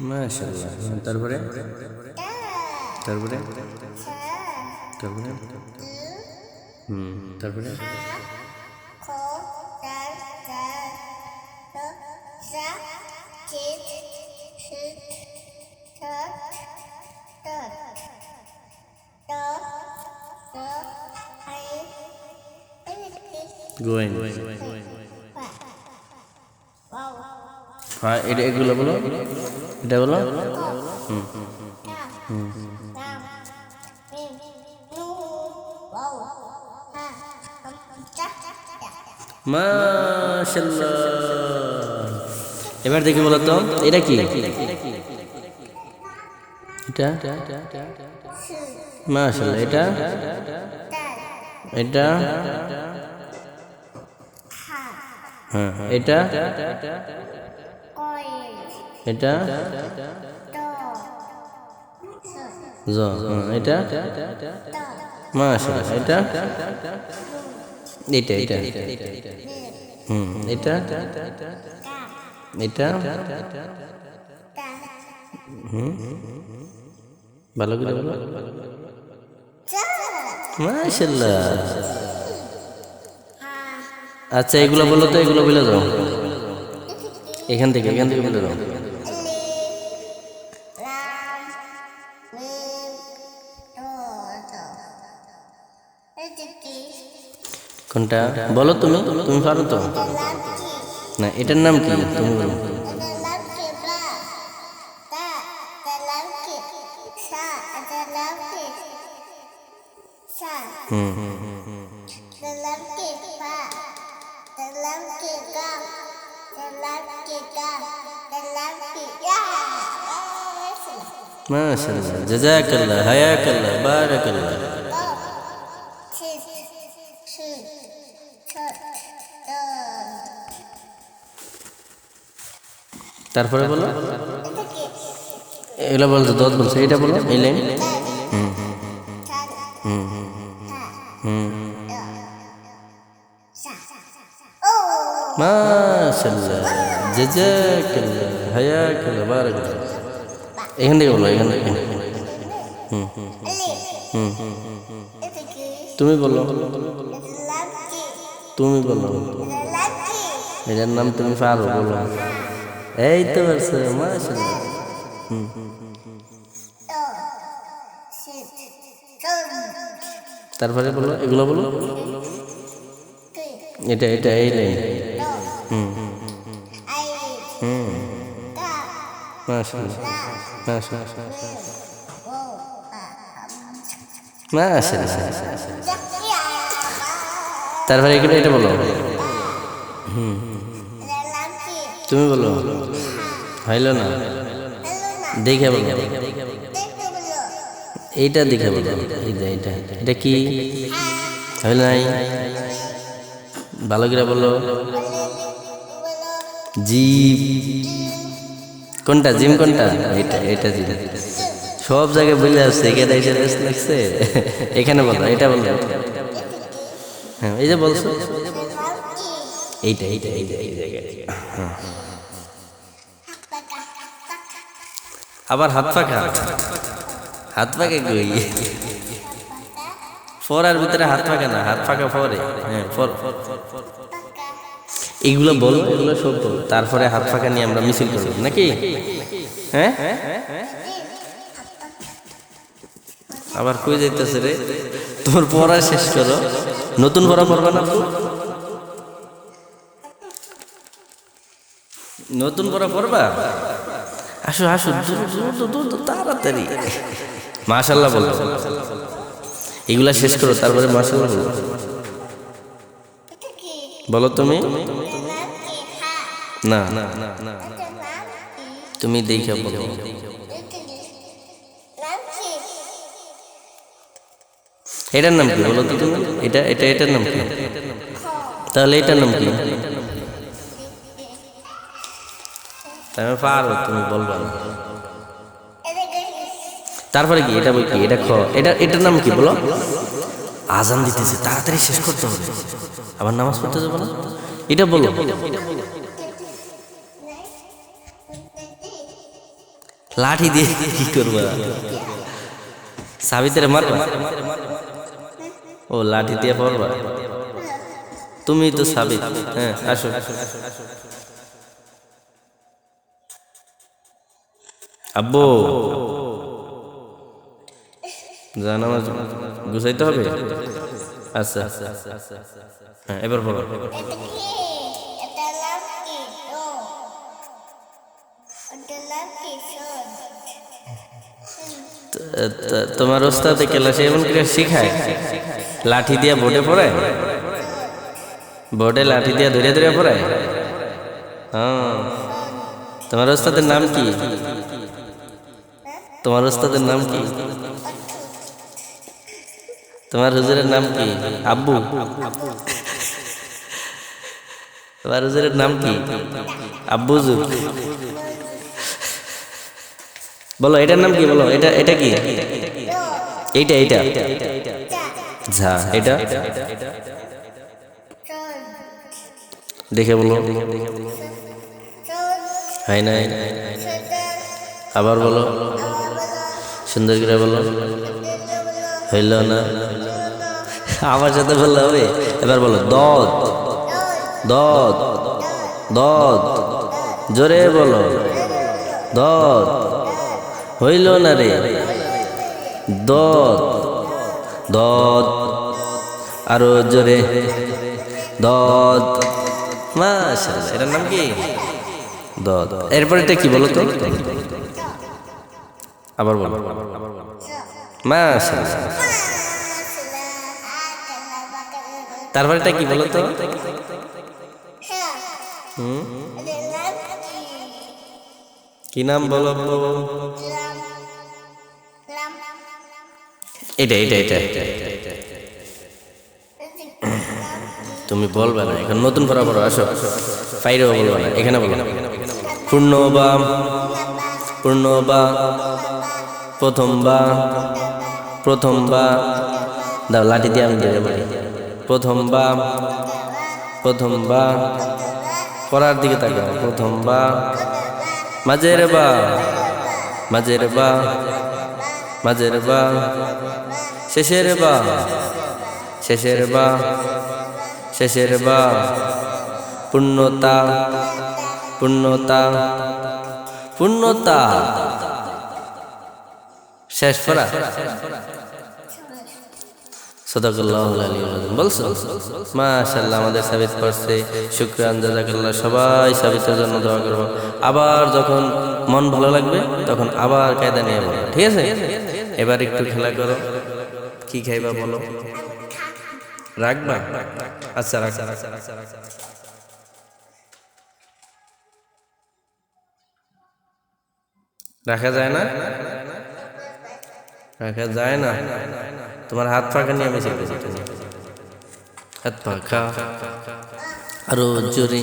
মাশাআল্লাহ। তারপরে? তারপরে? তারপরে? হুম তারপরে? গোয়েন. হ্যাঁ এটা এগুলো বলো। এটা বলো। মাশাআল্লাহ। এবার দেখি বলো তো এটা কি? এটা? এটা? এটা? এটা? এটা? জ হ্যাঁ, এটা? মাশাআল্লাহ এটা? এটা এটা হুম এটা? এটা? হুম ভালো করে মাশাআল্লাহ। আচ্ছা এগুলো বলো তো এগুলো বলে দাও এখান থেকে এখান থেকে বলে দাও কোনটা বলো তুমি তুমি পারো তো না এটার নাম কি তুমি বলো হুম হুম হুম dalam kita dalam kita dalam kita মাশাআল্লাহ জাযাকাল্লাহ হায়াকাল্লাহ বারাকাল্লাহ। তারপরে বলো। এগুলো বলছো দত বলছো এটা বলো এই লাইন থেকে বলো এখান হুম হুম তুমি বলো তুমি বলো এটার নাম তুমি পারো বলো এই তো মাশাআল্লাহ হুম তারপরে বলো এগুলো বলো এটা এটা এই লাইন তারপরে এগুলো এটা বলো। তুমি বলো। হইল না? দেখে বলো। এইটা দেখে বলো। এইটা এইটা। এটা কি? হইল নাই? ভালো করে বলো। জিম। কোনটা? জিম কোনটা? এটা এটা জিম। সব জায়গায় বলে আসছে এখানে এটা রেস্ট লাগছে এখানে বলো, এটা বলো। হ্যাঁ এই যে বলছো। এইটা এইটা এইটা, এই জায়গায়। আবার হাত পাকা হাত পাকে কই? ফরার ভিতরে হাত পাকা না, হাত পাকা ফরে। হ্যাঁ ফর। এগুলো বল এগুলো সব বল। তারপরে হাত ফাঁকা নিয়ে আমরা মিছিল করব নাকি? হ্যাঁ? আবার কই যাইতেছে রে? তোর পড়া শেষ করো। নতুন পড়া পড়বা না তো নতুন পড়া পড়বা? আসো আসো তাড়াতাড়ি। মাশাল্লাহ বলো। এগুলা শেষ করো তারপরে মাশাল্লাহ বলো। বলো তুমি। না। তুমি দেখে বলো। এটার নাম কি? বলো তো তুমি। এটা এটা, এটার নাম কি? তাহলে এটার নাম কি? তুমি পারো তুমি বলবা তারপরে কি? এটা বই কি? এটা খ। এটা, এটার নাম কি বলো? আজান দিতেছে, তাড়াতাড়ি শেষ করতে হবে। আবার নামাজ পড়তে যাব না? এটা বলো। লাঠি দিয়ে কি করব? সাবিতের মারবা? ও, লাঠি দিয়ে পড়বা তুমি তো সাবিত। হ্যাঁ আসো। আব্বু। জান গুছাইতে হবে? আচ্ছা। হ্যাঁ এবার বলো। তোমার ওস্তাদে ক্লাসে এমন করে শিখায়? লাঠি দিয়া বোর্ডে পড়ায়? বোর্ডে লাঠি দিয়া ধরে ধরে পড়ায়? হ্যাঁ। তোমার ওস্তাদের নাম কি? তোমার ওস্তাদের নাম কি? তোমার হুজুরের নাম কি? আব্বু। তোমার হুজুরের নাম কি? আব্বু হুজুর। বলো, এটার নাম কি? বলো, এটা এটা কি? এইটা এইটা। ঝা, এটা? দেখে বলো। হয় নাই? আবার বলো। সুন্দর করে বলো। হইল না? আমার সাথে বললে হবে? এবার বলো, দদ। দদ। দদ। জোরে বলো। দদ। হইল না রে? দদ দদ আরও জোরে দদ মাশাআল্লাহ, এটার নাম কি? দদ এরপর এটা কি বলো তো আবার বলো। মাশাআল্লাহ। তারপর এটা কি বলো তো কি নাম বলো? এটা এটা এটা তুমি বলবে না, এখন নতুন পড়া পড়ো আসো। ফাইরেও বলবে না, এখানে বলো। পূর্ণ বা পূর্ণ বা প্রথম বা প্রথম বা দাও, লাঠি দিয়ে আমি দিয়ে বলি প্রথম বা প্রথম বা পড়ার দিকে তাকাও। প্রথম বা মাঝের বা মাঝের বা মাঝের বা শেষের বা। শেষের বা। শেষের বা। পূর্ণতা। পূর্ণতা। পূর্ণতা। শেষ মাশাল্লাহ আমাদের সবাই জন্য করব। আবার যখন মন ভালো লাগবে, তখন আবার কায়দা নিয়ে বলো ঠিক আছে? এবার একটু খেলা করো। কি খাইবা বলো? রাখবা? আচ্ছা রাখ রাখা যায় না? রাখা যায় না? তোমার হাত পাখা নিয়ে আমি শিখতেছি তুমি হাত পাখা আরও জোরে।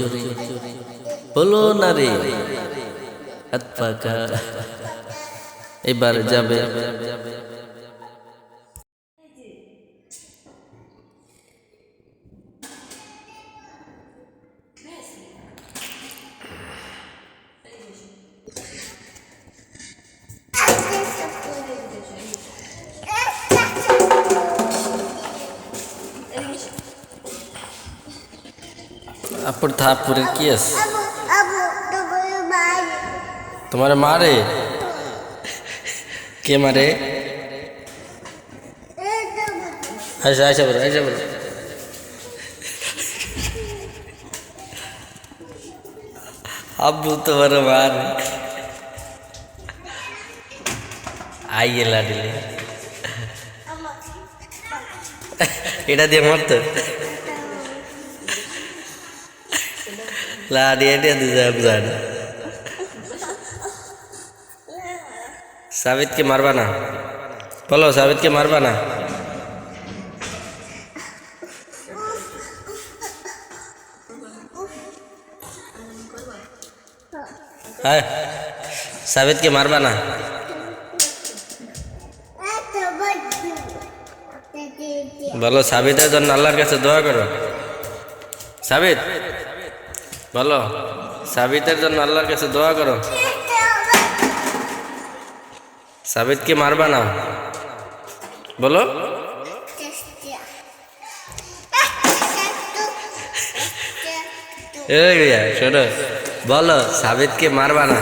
বলো না রে। হাত পাখা এবার যাবে। আপুর থাপুরের কি আছে? তোমার মারে? কে মারে? আচ্ছা আচ্ছা বলো আচ্ছা বলো। আব্বু তোমার মার। আইয়ে লাডিলে এটা দিয়ে মারতো। লা দিয়ে দিয়ে দিতে যায় না সাবিতকে মারবা না বলো সাবিতকে মারবা না হ্যাঁ সাবিতকে মারবা না বলো সাবিতের জন্য আল্লাহর কাছে দোয়া করো সাবিত বলো, সাবিতের জন্য আল্লাহর কাছে দোয়া করো। সাবিতকে মারবা না? বলো। শোনো, বলো সাবিতকে মারবা না?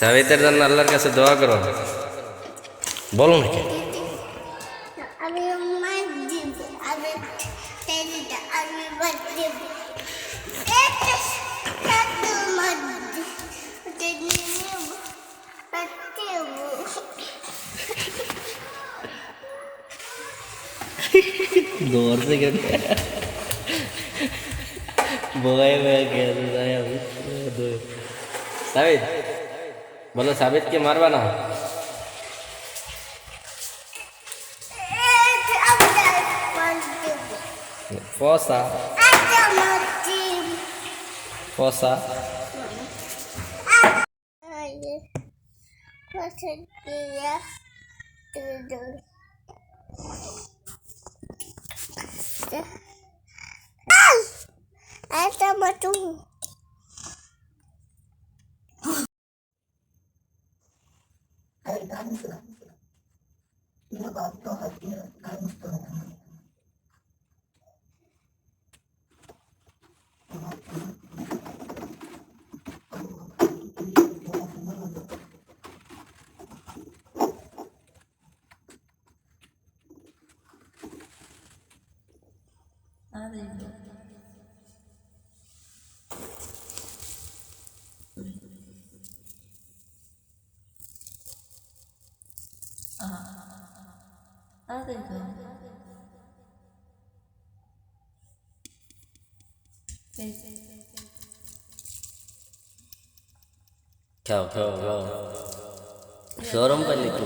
সাবিতের জন্য আল্লাহর কাছে দোয়া করো। বলো নাকি? maksudnya gitu. boleh banget gitu, sayang, aduh sabit boleh sabit ke marwana Fosa. Fosa. Fosa dia tidur. এটা আমি মার দিব ফসা এটা মার দিব ফসা আরে কথা দিয়া তুই এটা মাটু খাও খাও খাও সরম পাইলে কি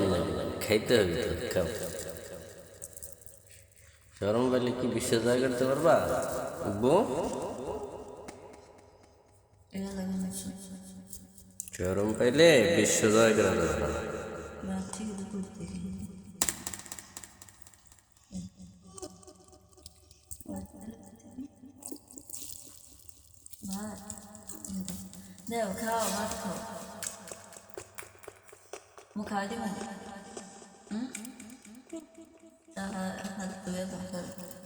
খাইতে হবে তো খাও সরম পাইলে কি বিশ্ব জয় করতে পারবা বউ সরম পাইলে 맛 네, 오카와 마스코 뭐가 어디 가 냐? 응? 나, 나, 나, 왜 봤 어?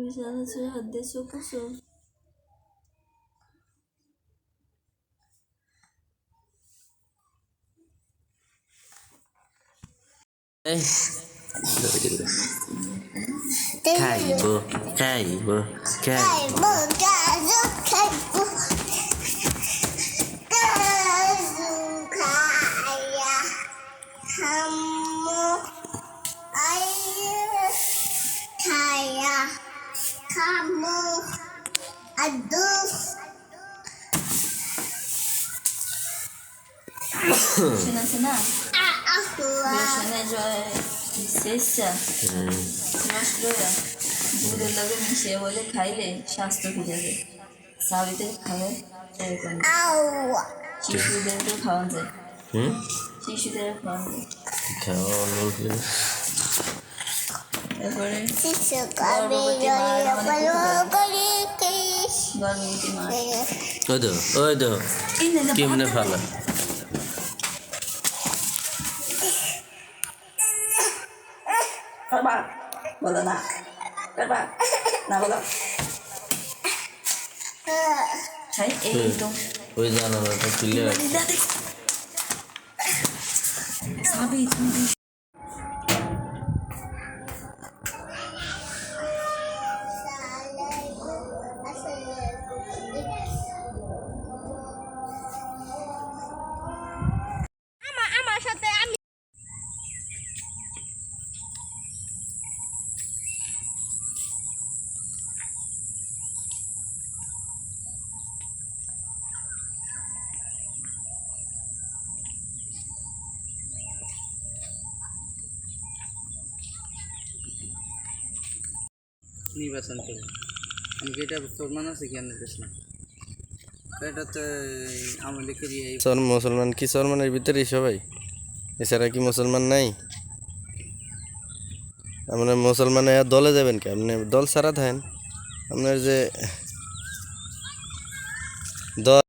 তুমি সারা ছেড়ে হাত দিয়ে চোখেছো খাইব খাইব খাই Caibo, Kamu. Aduh. শোনা শোনা Ahua. শোনা জয় শেষা নষ্ট দুধের লগে মিশিয়ে বলে খাইলে স্বাস্থ্য ফিরে যায় সাবিতে খাবে এরকম Aua. শিশুদেরকে খাওয়ান যায় হুম শিশুদের খাওয়ান যায় মা। ওই দো ওই নে, কেমনে ফালা বলো না। করবা? না বলো। তো। ওই জানালাটা খুলে রাখ। দিয়ে সর মুসলমান কি সলমানের ভিতরেই সবাই? এছাড়া কি মুসলমান নাই? আপনার মুসলমান দলে যাবেন কি? আপনি দল ছাড়া থাকেন। আপনার যে দল